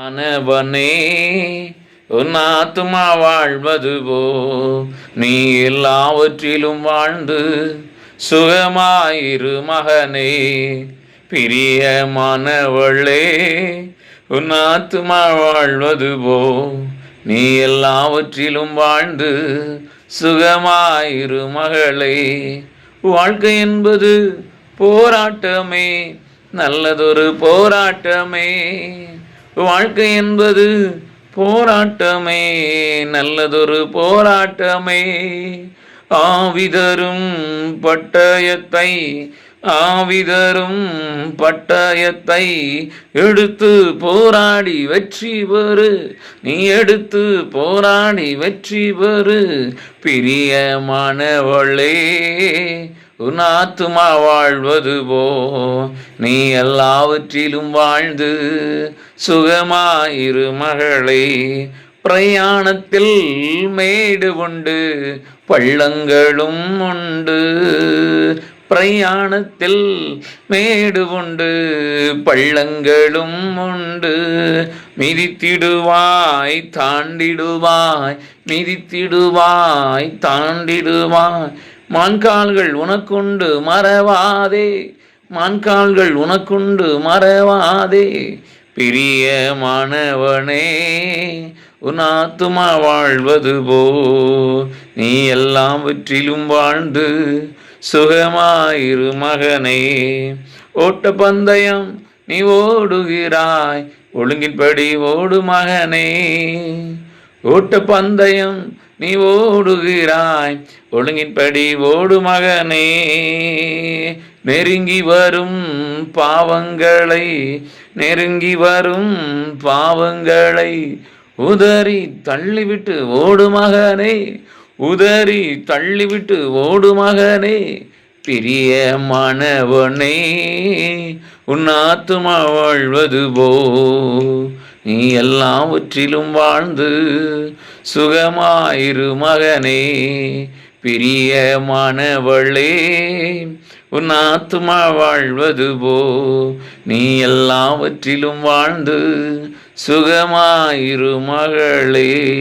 ஆனவனே உன் ஆத்துமா வாழ்வது போ நீ எல்லாவற்றிலும் வாழ்ந்து சுகமாயிரு மகனே. பிரியமானவளே உன் ஆத்துமா வாழ்வது போ நீ எல்லாவற்றிலும் வாழ்ந்து சுகமாயிரு மகளே. வாழ்க்கை என்பது போராட்டமே நல்லதொரு போராட்டமே. வாழ்க்கை என்பது போராட்டமே நல்லதொரு போராட்டமே. ஆவிதரும் பட்டயத்தை ஆவிதரும் பட்டயத்தை எடுத்து போராடி வெற்றி பெறு. நீ எடுத்து போராடி வெற்றி பெறு. பிரியமானவளே உன் ஆத்துமா வாழ்வது போ. நீ எல்லாவற்றிலும் வாழ்ந்து சுகமாயிரு மகளை. பிரயாணத்தில் மேடு உண்டு பள்ளங்களும் உண்டு. பிரயாணத்தில் மேடு உண்டு பள்ளங்களும் உண்டு. மிதித்திடுவாய் தாண்டிடுவாய் மிதித்திடுவாய் தாண்டிடுவாய். மான்கால்கள் உனக்குண்டு மறவாதே. மான்கால்கள் உனக்குண்டு மறவாதே. பிரிய மாணவனே உனாத்துமா வாழ்வது போ. நீ எல்லாவற்றிலும் வாழ்ந்து சுகமாயிரு மகனே. ஓட்ட பந்தயம் நீ ஓடுகிறாய். ஒழுங்கின்படி ஓடு மகனே. ஓட்ட பந்தயம் நீ ஓடுகிறாய். ஒழுங்கின்படி ஓடு மகனே. நெருங்கி வரும் பாவங்களை நெருங்கி வரும் பாவங்களை உதறி தள்ளிவிட்டு ஓடு மகனே. உதறி தள்ளிவிட்டு ஓடு மகனே. பிரிய மனவனே உன்னாத்துமா வாழ்வது போ. நீ எல்லாவற்றிலும் வாழ்ந்து சுகமாயிரு மகனே. பிரியமானவளே உன் ஆத்துமா வாழ்வது போ. நீ எல்லாவற்றிலும் வாழ்ந்து சுகமாயிரு மகளே.